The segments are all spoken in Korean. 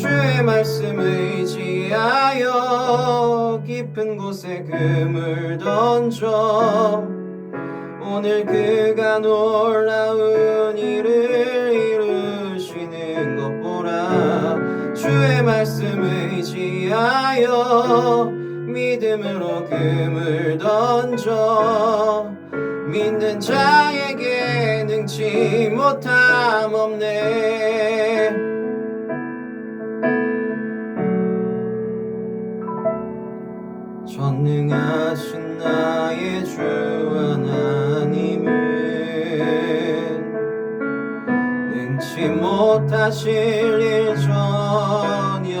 주의 말씀 의지하여 깊은 곳에 금을 던져 오늘 그가 놀라운 일을 이루시는 것 보라 주의 말씀 의지하여 믿음으로 금을 던져 믿는 자에게 능치 못함 없네 전능하신 나의 주 하나님은 능치 못하실 일 전혀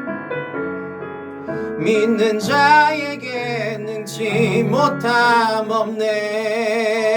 믿는 자에게 능치 못함 없네